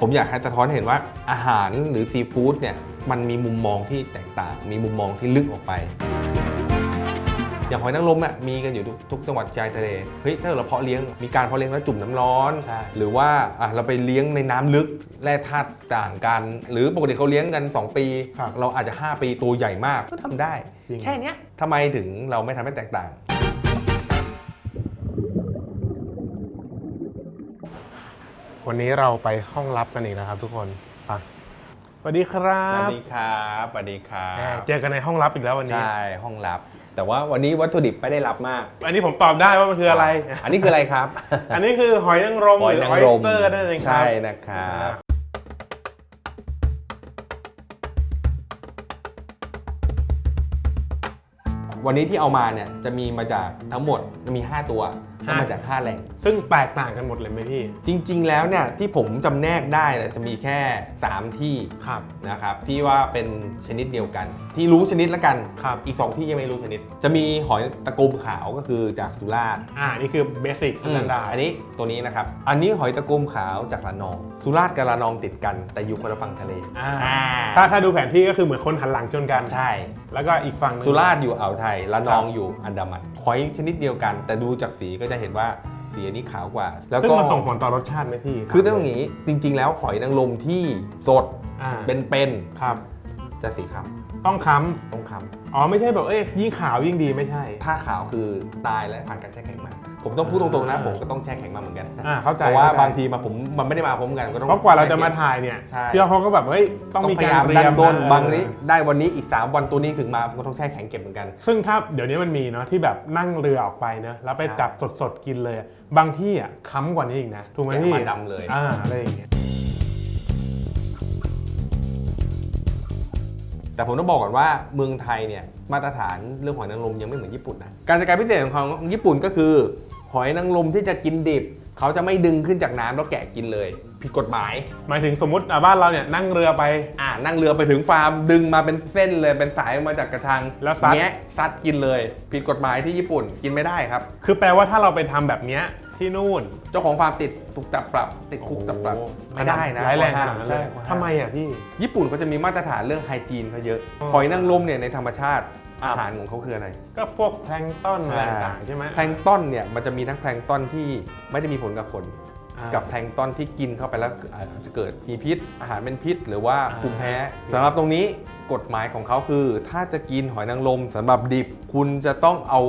ผมอยากให้สะท้อนให้เห็นว่าอาหารหรือซีฟู้ดเนี่ยมันมีมุมมองที่แตกต่าง มีมุมมองที่ลึกออกไป อย่างหอยนางรมอะมีกันอยู่ทุกทุกจังหวัดชายทะเลเฮ้ยถ้าเราเพาะเลี้ยงมีการเพาะเลี้ยงแล้วจุ่มน้ำร้อนใช่หรือว่าอะเราไปเลี้ยงในน้ำลึกแร่ธาตุต่างกัน หรือปกติเขาเลี้ยงกัน 2 ปีครับเราอาจจะ 5 ปีตัวใหญ่มากก็ทำได้จริงแค่เนี้ยทำไมถึงเราไม่ทำให้แตกต่าง วันนี้เราไปห้องลับกันอีกนะครับทุกคนไปสวัสดีครัสวับสดีครับสวัสดีครัแหมเจอกันในห้องลับอีกแล้ววันนี้ ใช่ห้องลับ แต่ว่าวันนี้วัตถุดิบไม่ได้รับมากอันนี้ผมตอบได้ว่ามันคืออะไร อันนี้คืออะไรครับ อันนี้คือหอยนางรมหรือออยสเตอร์นั่นเองครับใช่นะครับ วันนี้ที่เอามาเนี่ยจะมีมาจากทั้งหมดมี 5 ตัวก็มาจาก5แหล่ง ซึ่งแตกต่างกันหมดเลยไหมพี่ จริง ๆ แล้วเนี่ยที่ผมจำแนกได้เนี่ยจะมีแค่ 3 ที่ครับ นะครับที่ว่าเป็นชนิดเดียวกัน ที่รู้ชนิดละกัน ครับ อีก 2 ที่ยังไม่รู้ชนิด จะมีหอยตะกรมขาวก็คือจากสุราษฎร์อ่า นี่คือเบสิกสแตนดาร์อันนี้ตัวนี้นะครับ อันนี้หอยตะกรมขาวจากระนอง สุราษฎร์กับระนองติดกัน แต่อยู่คนละฝั่งทะเลอ่าอ่าถ้าถ้าดูแผนที่ก็คือเหมือนคนหันหลังชนกัน ใช่ แล้วก็อีกฝั่งหนึง สุราษฎร์อยู่อ่าวไทยระนองครับอยู่อันดามันหอยชนิดเดียวกัน แต่ดูจากสีก็จะเห็นว่าสีอันนี้ขาวกว่า แล้วซึ่งก็มันส่งผลต่อรสชาติไหมพี่คือต้องอย่างนี้จริง ๆ แล้วหอยนางรมที่สดอ่าเป็นครับๆ จะสีคต้องค้ำต้องคำอ๋อไม่ใช่แบบเอ้ยยิ่งขาวยิ่งดีไม่ใช่ำถ้าขาวคือตายและผ่านการแช่แข็งมา ผมต้องพูดตรงๆนะอ่าผมก็ต้องแช่แข็งมาเหมือนกันอ่าเข้าใจเพราะว่าเข้ใจ บางทีมาผมมันไม่ได้มาพร้อมกันก็ต้อง เพราะกว่าเราจะแช่มาข็งถ่ายเนี่ยใช่ พี่เขาก็แบบเฮ้ยต้องต้องมีพยาการยามเตรีดัยนมต้นนะบางนี้ได้วันนี้อีก 3 วันตัวนี้ถึงมาก็ต้องแช่แข็งเก็บเหมือนกัน ซึ่งถ้าเดี๋ยวนี้มันมีเนาะที่แบบนั่งเรือออกไปเนอะแล้วไปใช่จับสดๆกินเลยอะบางที่อะค้ำกว่านี้อีกนะถูกไหมแกะพี่มาดำเลย อ่าอะไรอย่างเงี้ย แต่ผมต้องบอกก่อนว่าเมืองไทยเนี่ยมาตรฐานเรื่องหอยนางรมยังไม่เหมือนญี่ปุ่นนะการจัดการพิเศษของของญี่ปุ่นก็คือ หอยนางรมที่จะกินดิบ เขาจะไม่ดึงขึ้นจากน้ำแล้วแกะกินเลย ผิดกฎหมาย หมายถึงสมมติอะบ้านเราเนี่ยนั่งเรือไป อ่านั่งเรือไปถึงฟาร์มดึงมาเป็นเส้นเลยเป็นสายมาจากกระชังแล้วซัด แงะซัดกินเลย ผิดกฎหมายที่ญี่ปุ่นกินไม่ได้ครับ คือแปลว่าถ้าเราไปทำแบบเนี้ย ที่นู่นเจ้าของฟาร์มติดถูกจับปรับ ติดคุกจับปรับโอ้โหไม่ได้นะร้ายแรงข้อขห้ามนาดนั้นเลใช่ยข้อห้าทำไมอะพี่ ญี่ปุ่นเขาจะมีมาตรฐานเรื่องไฮจีนเขาเยอะอ๋อหอยนางรมเนี่ยในธรรมชาติอาหารของเขาคืออะไร ก็พวกแพลงก์ต้นอะไรต่างๆใช่ไหมแพลงก์ต้นเนี่ยมันจะมีทั้งแพลงก์ต้นที่ไม่ได้มีผลกับคนอ่ากับแพลงก์ต้นที่กินเข้าไปแล้วอาจจะเกิดมีพิษ อาหารเป็นพิษ หรือว่าอ่าภูมิแพ้สำหรับตรงนี้กฎหมายของเขาคือ ถ้าจะกินหอยนางรมสำหรับดิบ คุณจะต้องเอา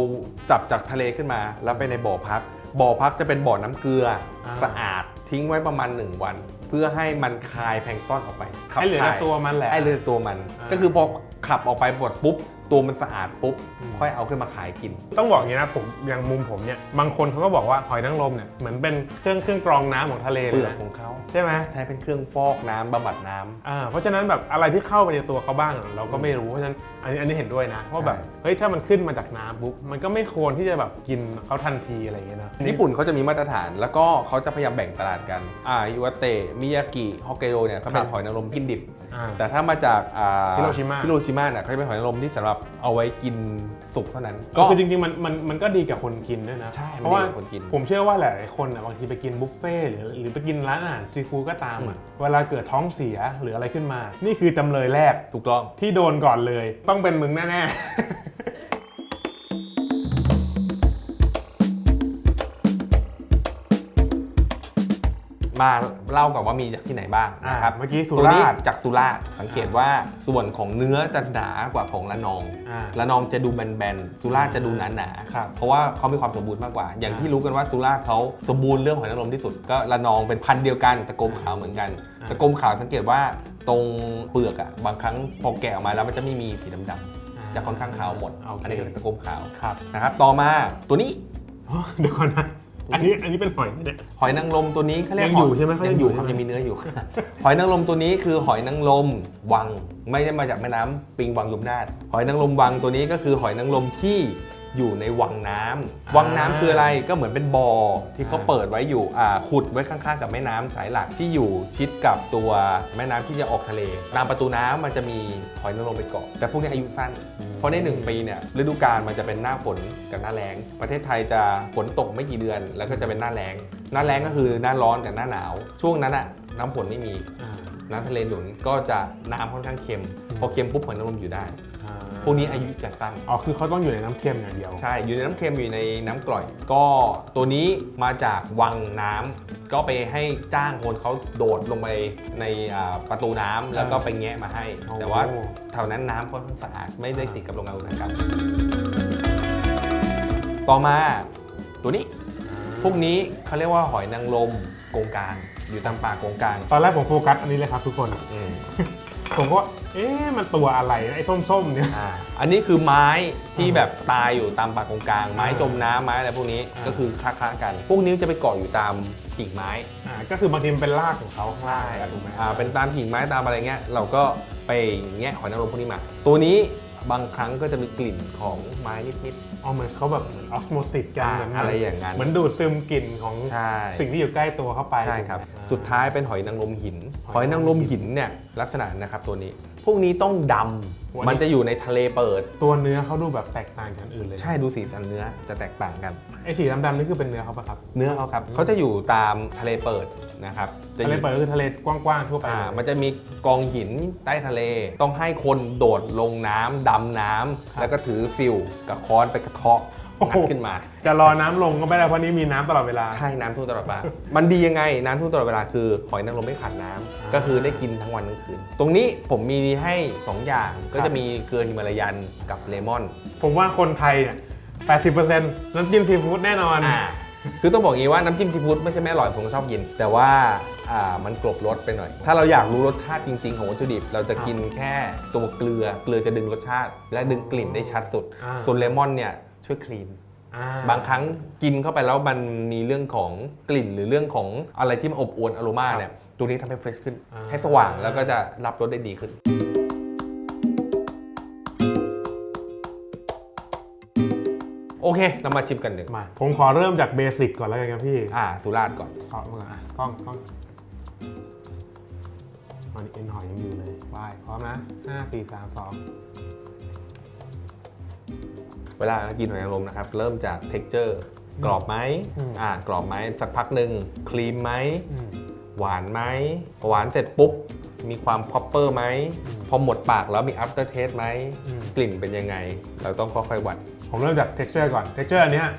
จับจากทะเลขึ้นมา แล้วไปในบ่อพัก บ่อพักจะเป็นบ่อน้ำเกลืออา สะอาดทิ้งไว้ประมาณ 1 วัน เพื่อให้มันคายแพลงก์ต้นออกไปขับให้เหลือแต่ถ่ายตัวมันแหละ ให้เหลือแต่ตัวมัน อ่า ก็คือพอขับออกไปหมดปุ๊บ ตัวมันสะอาดปุ๊บอืมค่อยเอาขึ้นมาขายกิน ต้องบอกอย่างนี้นะผมอย่างมุมผมเนี่ยบางคนเขาก็บอกว่าหอยนางรมเนี่ยเหมือนเป็นเครื่องเครื่องกรองน้ำของทะเลเลเปลืยอกนะของเขาใช่ไหมใช้เป็นเครื่องฟอกน้ำบำบัดน้ำ อ่าเพราะฉะนั้นแบบอะไรที่เข้าไปในตัวเขาบ้างเราก็ไม่รู้เพราะฉะนั้นอันนี้อันนี้เห็นด้วยนะว่าแบบใช่ เฮ้ยถ้ามันขึ้นมาจากน้ำปุ๊บมันก็ไม่ควรที่จะแบบกินเขาทันทีอะไรอย่างเงี้ยนะ ญี่ปุ่นเขาจะมีมาตรฐานแล้วก็เขาจะพยายามแบ่งตลาดกัน อ่าอิวาเตะมิยากิ ฮอกไกโดเนี่ยเขาเป็นหอยนางรมกินดิบ อ่าแต่ถ้ามาจากอ่าฮิโรชิมา ฮิโรชิมาเนี่ยเขาจะเป็นหอยนางรมที่สำหรับเอาไว้กินสุกเท่านั้น ก็คือจริงๆมันมันมันก็ดีกับคนกินด้วยนะใช่เพราะว่ามันดีกับคนกิน ผมเชื่อว่าหลายๆคนอะบางทีไปกินบุฟเฟ่ต์หรือหรือไปกินร้านอาหารซีฟู้ดก็ตามอะเวลาเกิดท้องเสียหรืออะไรขึ้นมา นี่คือจำเลยแรกถูกต้อง ที่โดนก่อนเลย ต้องเป็นมึงแน่ มาเล่ากับว่ามีจากที่ไหนบ้างๆอ่านะครับเมื่อกี้สุตัวนี้ราษฎร์จากสุราษฎร์สังเกตว่าส่วนของเนื้อจะหนากว่าของละนองอ่าละนองจะดูแบนๆสุราษฎร์จะดูหนาหนาๆครับเพราะว่าเขามีความสมบูรณ์มากกว่า อย่างอ่าที่รู้กันว่าสุราษฎร์เขาสมบูรณ์เรื่องหอยนางรมที่สุดก็ละนองเป็นพันธุ์เดียวกันตะกรมขาวเหมือนกันอ่า ตะกรมขาวสังเกตว่าตรงเปลือกอะบางครั้งพอแกะออกมาแล้วมันจะไม่มีสีดำๆจะค่อนข้างขาวหมดโอเคอันนี้คือตะกรมขาวครับนะครับต่อมาตัวนี้อ๋อเดี๋ยวก่อนนะ อันนี้อันนี้เป็นหอยไหมเนี่ย หอยนางรมตัวนี้เขาเรียกยังอยู่ใช่ไหมเขายัยังงออยู่ยู่ครับใช่ไหมยังมีเนื้ออยู่ หอยนางรมตัวนี้คือหอยนางรมวัง ไม่ได้มาจากแม่น้ำปิงวังยมนาถหอยนางรมวังตัวนี้ก็คือหอยนางรมที่ อยู่ในวังน้ำวังน้ำคืออะไรก็เหมือนเป็นบ่อที่เขาเปิดไว้อยู่อ่าขุดไว้ข้างๆ กับแม่น้ำสายหลักที่อยู่ชิดกับตัวแม่น้ำที่จะออกทะเลตามประตูน้ำมันจะมีหอยนางรมไปเกาะแต่พวกนี้อายุสั้น เพราะในหนึ่งปีเนี่ยฤดูกาลมันจะเป็นหน้าฝนกับหน้าแล้ง ประเทศไทยจะฝนตกไม่กี่เดือน แล้วก็จะเป็นหน้าแล้ง หน้าแล้งก็คือหน้าร้อนกับหน้าหนาว ช่วงนั้นอะน้ำฝนไม่มี อ่า น้ำทะเลหนุนก็จะน้ำค่อนข้างเค็ม พอเค็มปุ๊บหอยนางรมอยู่ได้อ่าพวกนี้อายุจะสั้น อ๋อ คือเขาต้องอยู่ในน้ำเค็มอย่างเดียว ใช่ อยู่ในน้ำเค็มอยู่ในน้ำกร่อย ก็ตัวนี้มาจากวังน้ำก็ไปให้จ้างคนเขาโดดลงไปในอ่าประตูน้ำแล้วก็ไปแงะมาให้โอ้แต่ว่าแถวนั้นน้ำค่อนข้างสะอาดไม่ได้ติดกับโรงงานอุตสาหกรรมต่อมาตัวนี้พวกนี้เขาเรียกว่าหอยนางรมกงกลาง อยู่ตามป่ากงกลางตอนแรกผมโฟกัสอันนี้เลยครับทุกคน อืมผมก็ เอ๊ะ มันตัวอะไรนะไอ้ส้มๆเนี่ย อ่าอันนี้คือไม้ที่แบบตายอยู่ตามป่ากงกลาง ไม้จมน้ำไม้อะไรพวกนี้อ่า ก็คือค้าๆกัน พวกนี้จะไปเกาะอยู่ตามกิ่งไม้อ่าก็คือบางทีมันเป็นรากของเขาข้างล่างอะถูกไหมอ่าเป็นตามกิ่งไม้ตามอะไรเงี้ยเราก็ไปแงะหอยนางรมพวกนี้มา ตัวนี้บางครั้งก็จะมีกลิ่นของไม้นิด อ๋อเหมือนเขาแบบเหมือนออสโมซิสกันอ่าเหมืนอะไรอย่างนั้นเหมือนดูดซึมกลิ่นของๆใช่สิ่งที่อยู่ใกล้ตัวเข้าไปใช่ครับอ่สุดท้ายเป็นหอยนางรมหินหหออยยางงนานรรมมหิหินนเนี่ยลักษณะนะครับตัวนี้ พวกนี้ต้องดวันนี้ำมันจะอยู่ในทะเลเปิด ตัวเนื้อเขาดูแบบแตกต่างจากอันอื่นเลยใช่ดูสีสันเนื้อจะแตกต่างกัน ไอ้สีดำๆนี่คือเป็นเนื้อเขาปะครับเนื้อเขาครับเขาจะอยู่ตามทะเลเปิดนะครับจะอทะเลยู่เปิดก็คือทะเลกว้างๆทั่วไปอ่าเลย มันจะมีกองหินใต้ทะเล ต้องให้คนโดดลงน้ำดำน้ำครับ แล้วก็ถือฟิวกับค้อนไปกระเทาะโอ้ งัโหดขึ้นมา จะรอน้ำลงก็ไม่ได้เพราะนี่มีน้ำตลอดเวลา ใช่น้ำท่วมตลอดเวลา มันดียังไงน้ำท่วมตลอดเวลาคือหอยนางรมไม่ขาดน้ำอ่าก็คือได้กินทั้งวันทั้งคืน ตรงนี้ผมมีให้ 2 อย่างก็ครัจะบมีเกลือฮิมาลายันกับเลมอน ผมว่าคนไทยเนี่ย80%น้ำจิ้มซีฟู้ดแน่นอนอ่าคือต้องบอกงี้ว่าน้ำจิ้มซีฟู้ดไม่ใช่แม่อร่อยผมก็ชอบกิน แต่ว่าอ่ามันกลบรสไปหน่อย ถ้าเราอยากรู้รสชาติจริง ๆ ของวัตถุดิบ เราจะกินแค่ตัวเกลือ เกลือจะดึงรสชาติ และดึงกลิ่นได้ชัดสุดอ่าส่วนเลมอนเนี่ย ช่วยคลีนอ่าบางครั้งกินเข้าไปแล้วมันมีเรื่องของกลิ่นหรือเรื่องของอะไรที่มันอบอวลอโรมาเนี่ยตัวนี้ทำให้เฟรชขึ้นอ่าให้สว่างแล้วก็จะรับรสได้ดีขึ้นโอเค เรามาชิมกันหนึ่งมาผมขอเริ่มจากเบสิกก่อนแล้วกันครับพี่ อ่า สุราษฎร์ก่อนขอมืออะกล้องกล้องมันเอ็นหอยยังอยู่เลยบายพร้อมนะห้าสี่สามสอง เวลากินหอยนางรมนะครับ เริ่มจาก t e x t อร์กรอบไหมอ่ากรอบไหมสักพักหนึ่งครีมไหมอืมหวานไหมพอหวานเสร็จปุ๊บ มีความพอปเปอร์ไหมอืมพอหมดปากแล้วมี after taste ไหมอืมกลิ่นเป็นยังไง เราต้องค่อยๆวัด ผมเริ่มจาก texture ก่อน texture อันเนี้ย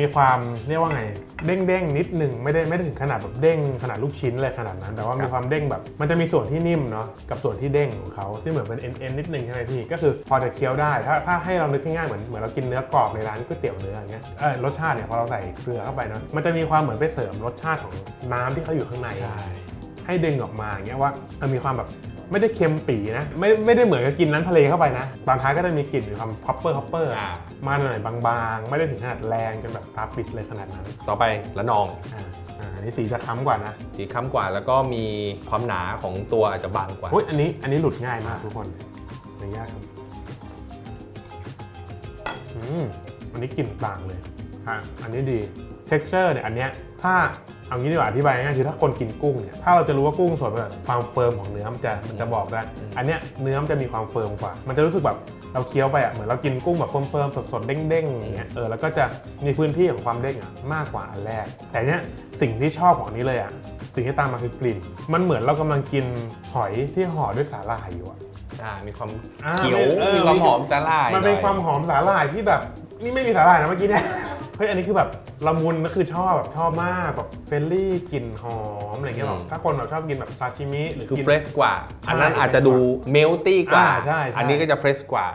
มีความเรียกว่าไงเด้งเด้งๆนิดหนึ่งไม่ได้ไม่ได้ถึงขนาดแบบเด้งขนาดลูกชิ้นเลยขนาดนั้น แต่ว่าครับมีความเด้งแบบ มันจะมีส่วนที่นิ่มเนาะกับส่วนที่เด้งของเขาที่เหมือนเป็นเอ็นเอ็นนิดนึงใช่ไหมพี่ก็คือพอจะเคี้ยวได้ ถ้าถ้าให้เรานึกง่ายๆเหมือนเหมือนเรากินเนื้อกรอบในร้านก๋วยเตี๋ยวเนื้ออย่างเงี้ยเออรสชาติเนี่ยพอเราใส่เกลือเข้าไปเนาะมันจะมีความเหมือนไปเสริมรสชาติของน้ำที่เขาอยู่ข้างในให้ดึงออกมาอย่างเงี้ยว่ามันมีความแบบ ไม่ได้เค็มปีนะ ไม่ไม่ได้เหมือนกับกินน้ำทะเลเข้าไปนะ บางท้ายก็จะมีกลิ่นมีความฮอปเปอร์ฮอปเปอร์อ่า มาหน่อยบางๆ ไม่ได้ถึงขนาดแรงจนแบบตาปิดเลยขนาดนั้นต่อไปละนอง อ่าอ่าอันนี้สีจะค้ำกว่านะสีค้ำกว่าแล้วก็มีความหนาของตัวอาจจะบางกว่า อุ้ยอันนี้อันนี้หลุดง่ายมากทุกคนอนุญาตครับอืมอันนี้กลิ่นต่างเลยอะอันนี้ดี texture เนี่ยอันเนี้ยถ้า เอางี้ดีกว่าอธิบายง่ายๆคือถ้าคนกินกุ้งเนี่ยถ้าเราจะรู้ว่ากุ้งสดแบบความเฟิร์มของเนื้อมันจะมันจะบอกได้อืมอันเนี้ยเนื้อมันจะมีความเฟิร์มกว่า มันจะรู้สึกแบบเราเคี้ยวไปอะเหมือนเรากินกุ้งแบบเฟิร์มๆสดๆเด้งๆอย่างเงี้ยเออแล้วก็จะมีพื้นที่ของความเด้งอะมากกว่าอันแรก แต่เนี้ยสิ่งที่ชอบของอันนี้เลยอะสิ่งที่ตามมาคือกลิ่น มันเหมือนเรากำลังกินหอยที่ห่อด้วยสาหร่ายอยู่อะอ่ามีความอ่าเขียวเออมีความหอมสาหร่ายมันเป็นหอยความหอมสาหร่ายที่แบบนี่ไม่มีสาหร่ายนะเมื่อกี้เนี่ย เฮ้ยอันนี้คือแบบละมุนก็คือชอบแบบชอบมากแบบเฟรนลี่กลิ่นหอมอะไรเงี้ยแบบถ้าคนแบบชอบกินแบบซาชิมิหรือคือกินเฟรชกว่า อันนั้นใช่อาจจะดูเมลตี้กว่า อ่าใช่ใช่ อันนี้ก็จะเฟรชกว่า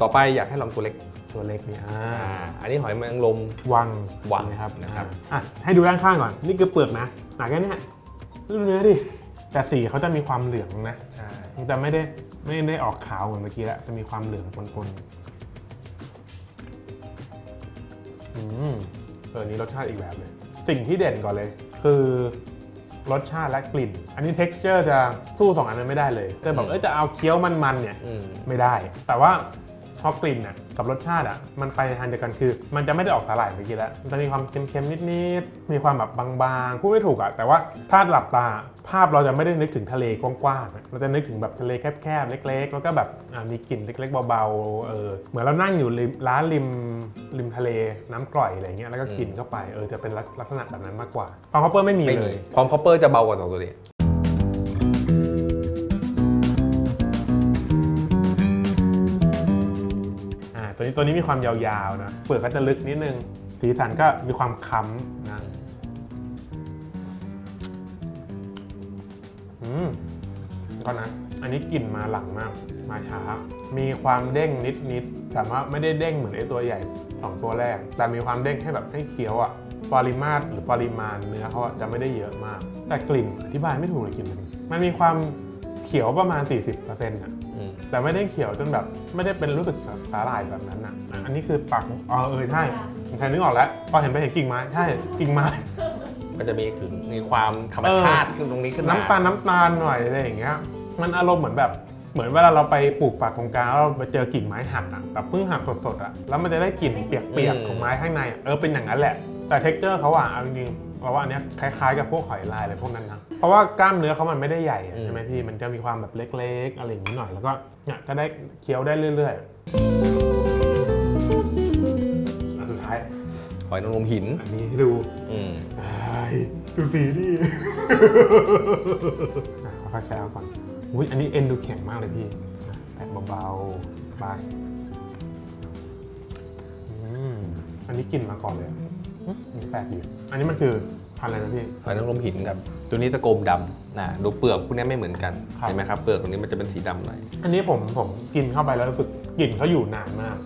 ต่อไปอยากให้ลองตัวเล็ก ตัวเล็กเนี่ยอ่าอ่า อันนี้หอยแมงลม วังวังนะครับนะครับ อะให้ดูด้านข้างก่อนนี่คือเปลือกนะหนาแค่เนี้ยดูเนื้อดิแต่สีเขาจะมีความเหลืองนะ ใช่ แต่ไม่ได้ไม่ได้ออกขาวเหมือนเมื่อกี้แล้วจะมีความเหลืองปน อืมเอออนนี้รสชาติอีกแบบเลย สิ่งที่เด่นก่อนเลย คือรสชาติและกลิ่น อันนี้ texture จะสู้สองอันนั้นไม่ได้เลยจะแบบเออจะเอาเคี้ยวมันๆเนี่ย อืม ไม่ได้ แต่ว่า พอกลิ่นอะกับรสชาติอะมันไปในทางเดียวกันคือ มันจะไม่ได้ออกสาหร่ายเมื่อกี้แล้วมันจะมีความเค็มๆนิดๆมีความแบบบางๆพูดไม่ถูกอะแต่ว่าถ้าหลับตาภาพเราจะไม่ได้นึกถึงทะเลกว้างๆอะเราจะนึกถึงแบบทะเลแคบๆเล็ก ๆ แล้วก็แบบอะมีกลิ่นเล็ก ๆ เบาๆเออเหมือนเรานั่งอยู่ร้านริมริมทะเลน้ำกร่อยอะไรเงี้ยแล้วก็กินเข้าไปเออจะเป็นลักษณะแบบนั้นมากกว่าตอนคอปเปอร์ไม่มีเลยพร้อมคอปเปอร์จะเบากว่าสองตัวนี้ นี้ตัวนี้มีความยาวๆนะเปลือกก็จะลึกนิดนึง สีสันก็มีความค้ำนะอืมก็นะ อันนี้กลิ่นมาหลังมาก มาช้า มีความเด้งนิดๆแต่ว่าไม่ได้เด้งเหมือนไอ้ตัวใหญ่สองตัวแรก แต่มีความเด้งให้แบบให้เคี้ยวอะปริมาตรหรือปริมาณเนื้อเขาจะไม่ได้เยอะมาก แต่กลิ่นอธิบายไม่ถูกเลยกลิ่นมันมันมีความเขียวประมาณ 40%อะอืม แต่ไม่ได้เขียวจนแบบไม่ได้เป็นรู้สึกสาหร่ายแบบนั้นอะ อันนี้คือปักอ๋อเออใช่ผมแทนนึกออกแล้วพอเห็นไปเห็นกิ่งไม้ใช่กิ่งไม้มันจะมีถึงมีความธรรมชาติขึ้นตรงนี้ขึ้นมาน้ำตาลน้ำตาลหน่อยอะไรอย่างเงี้ยมันอารมณ์เหมือนแบบเหมือนเวลาเราไปปลูกป่าโครงการแล้วเราไปเจอกิ่งไม้หักอะแบบเพิ่งหักสดๆอะแล้วมันจะได้กลิ่นเปียกๆของไม้ข้างในอะเออเป็นอย่างนั้นแหละ แต่เท็กเจอร์เขาอะเอาจริงๆ เราว่าอันเนี้ยคล้ายๆกับพวกหอยลายอะไรพวกนั้นนะเพราะว่ากล้ามเนื้อเขามันไม่ได้ใหญ่อะใช่ไหมพี่มันจะมีความแบบเล็กๆ อะไรอย่างนี้หน่อยแล้วก็เนี่ยก็ได้เคี้ยวได้เรื่อยๆอันสุดท้ายหอยนางรมหิน อันนี้ให้ดูอืมไอ้ดูสีดิอะค่อยๆแซวก่อนอุ้ยอันนี้เอ็นดูแข็งมากเลยพี่อะแตะเบาๆบายอืมอันนี้กลิ่นมาก่อนเลยอะอืมอั นนี้แปลกดีอันนี้มันคือพันธุ์อะไรนะพี่ หอยนางรมหินครับ ตัวนี้ตะโกมดำนะดูเปลือกพวกนี้ไม่เหมือนกัน ครับ เห็นไหมครับ เปลือกตรงนี้มันจะเป็นสีดำหน่อย อันนี้ผมผมกินเข้าไปแล้วรู้สึกกลิ่นเขาอยู่นานมาก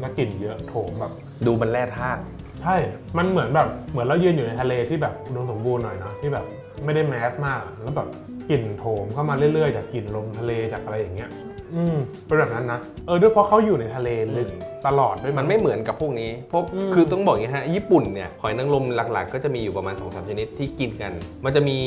และกลิ่นเยอะโถมแบบ ดูมันแร่ธาตุ ใช่ มันเหมือนแบบเหมือนเรายืนอยู่ในทะเลที่แบบอุดมสมบูรณ์หน่อยเนาะที่แบบไม่ได้แมสมากอะแล้วแบบกลิ่นโถมเข้ามาเรื่อยๆ จากกลิ่นลมทะเลจากอะไรอย่างเงี้ย อืมเป็นแบบนั้นนะเออด้วยเพราะเขาอยู่ในทะเลลึกตลอดด้วยมันไม่เหมือนกับพวกนี้เพราะอืมคือต้องบอกอย่างนี้ฮะญี่ปุ่นเนี่ยหอยนางรมหลักๆ ก็จะมีอยู่ประมาณ2อสชนิดที่กินกัน มันจะมี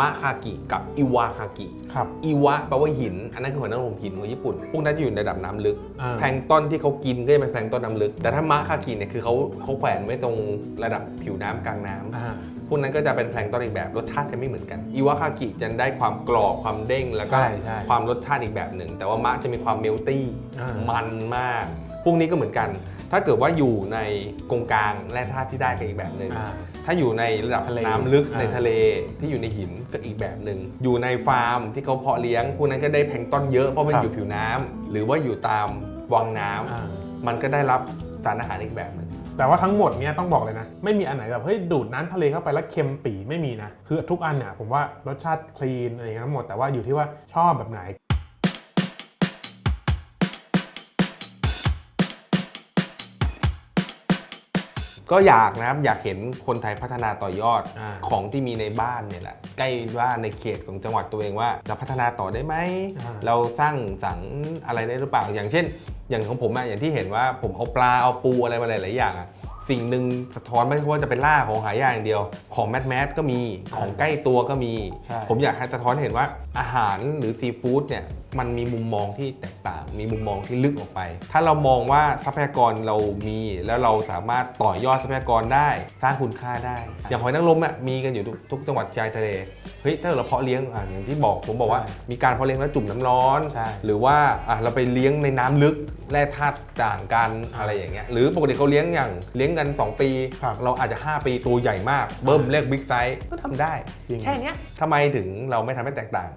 มะคากิกับอิวาคากิครับอีวะแปลว่าหิน อันนั้นคือหอยนางรมหินของญี่ปุ่น พวกนั้นจะอยู่ในระดับน้ำลึกอ่าแพลงก์ต้นที่เขากินก็จะเป็นแพลงก์ต้นน้ำลึก แต่ถ้ามะคากิเนี่ยคือเขาเขาแขวนไว้ตรงระดับผิวน้ำกลางน้ำอ่า พวกนั้นก็จะเป็นแพลงก์ต้นอีกแบบรสชาติจะไม่เหมือนกันอีวาคากิจะได้ความกรอบความเด้งแล้วก็ใช่ใช่ ความรสชาติอีกแบบหนึ่ง แต่ว่ามะจะมีความเมลตี้อ่ามันมาก พวกนี้ก็เหมือนกัน ถ้าเกิดว่าอยู่ในกงกลางแร่ธาตุที่ได้ก็อีกแบบหนึ่ง อ่า ถ้าอยู่ในระดับทะเลน้ำลึกอ่า ในทะเลที่อยู่ในหินก็อีกแบบหนึ่ง อยู่ในฟาร์มที่เขาเพาะเลี้ยง พวกนั้นก็ได้แพลงก์ต้นเยอะเพราะมันครับอยู่ผิวน้ำหรือว่าอยู่ตามวังน้ำอ่า มันก็ได้รับสารอาหารอีกแบบหนึง แต่ว่าทั้งหมดเนี่ยต้องบอกเลยนะ ไม่มีอันไหนแบบเฮ้ยดูดน้ำทะเลเข้าไปแล้วเค็มปีไม่มีนะ คือทุกอันเนี่ยผมว่ารสชาติคลีนอะไรเงี้ยทั้งหมดแต่ว่าอยู่ที่ว่าชอบแบบไหน ก็อยากนะครับอยากเห็นคนไทยพัฒนาต่อยอดอ่า ของที่มีในบ้านเนี่ยแหละใกล้บ้านในเขตของจังหวัดตัวเองว่าเราพัฒนาต่อได้ไหม อ่า เราสร้างสรรค์อะไรได้หรือเปล่า อย่างเช่น อย่างของผมอะอย่างที่เห็นว่าผมเอาปลาเอาปูอะไรมาหลาย ๆ อย่างอะสิ่งหนึ่งสะท้อนไม่ใช่ว่าจะเป็นล่าของหายากอย่างเดียว ของแมสแมสก็มีของใกล้ตัวก็มี ใช่ ผมอยากให้สะท้อนให้เห็นว่าอาหารหรือซีฟู้ดเนี่ย มันมีมุมมองที่แตกต่าง มีมุมมองที่ลึกออกไป ถ้าเรามองว่าทรัพยากรเรามีแล้วเราสามารถต่อยอดทรัพยากรได้ สร้างคุณค่าได้ อย่างหอยนางรมอะมีกันอยู่ทุกทุกจังหวัดชายทะเลเฮ้ยถ้าเราเพาะเลี้ยงอะอย่างที่บอกผมบอกว่าใช่มีการเพาะเลี้ยงแล้วจุ่มน้ำร้อนใช่หรือว่าอะเราไปเลี้ยงในน้ำลึกแร่ธาตุต่างกันอะไรอย่างเงี้ยหรือปกติเขาเลี้ยงอย่างเลี้ยงกัน 2 ปีครับเราอาจจะ 5 ปีตัวใหญ่มาก เบิ้มเรียกบิ๊กไซส์ก็ทำได้จริงแค่เนี้ยทำไมถึงเราไม่ทำให้แตกต่าง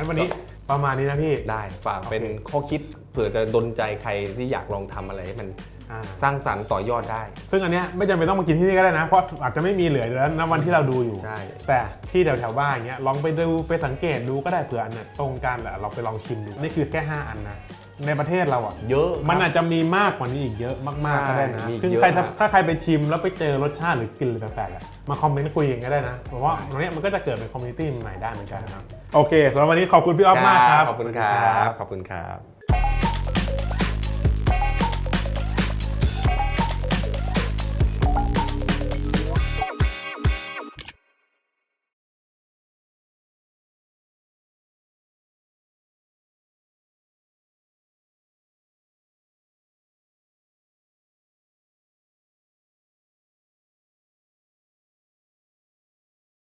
งั้นวันนี้ประมาณนี้นะพี่ ได้ฝากเป็นโอเคข้อคิดเผื่อจะดนใจใครที่อยากลองทำอะไรให้มันอ่าสร้างสรรค์ต่อยอดได้ ซึ่งอันเนี้ยไม่จำเป็นต้องมากินที่นี่ก็ได้นะ เพราะอาจจะไม่มีเหลือแล้วนะวันที่เราดูอยู่ใช่แต่ที่แถวแถวๆบ้านเงี้ยลองไปดูไปสังเกตดูก็ได้เผื่ออันเนี้ยตรงกันแหละเราไปลองชิมดู นี่คือแค่ 5 อันนะ ในประเทศเราอะ เยอะมันครับอาจจะมีมากกว่านี้อีกเยอะมากๆก็ได้นะใช่มีอีกซึ่งเยอะใครถ้าฮะถ้าใครไปชิมแล้วไปเจอรสชาติหรือกลิ่นอะไรแปลกๆอะมาคอมเมนต์คุยกันก็ได้นะ เพราะว่าตรงเนี้ยมันก็จะเกิดเป็นคอมมูนิตี้ใหม่ได้เหมือนกันนะครับ โอเคสำหรับวันนี้ขอบคุณพี่ออฟมากครับ ขอบคุณครับ ขอบคุณครับ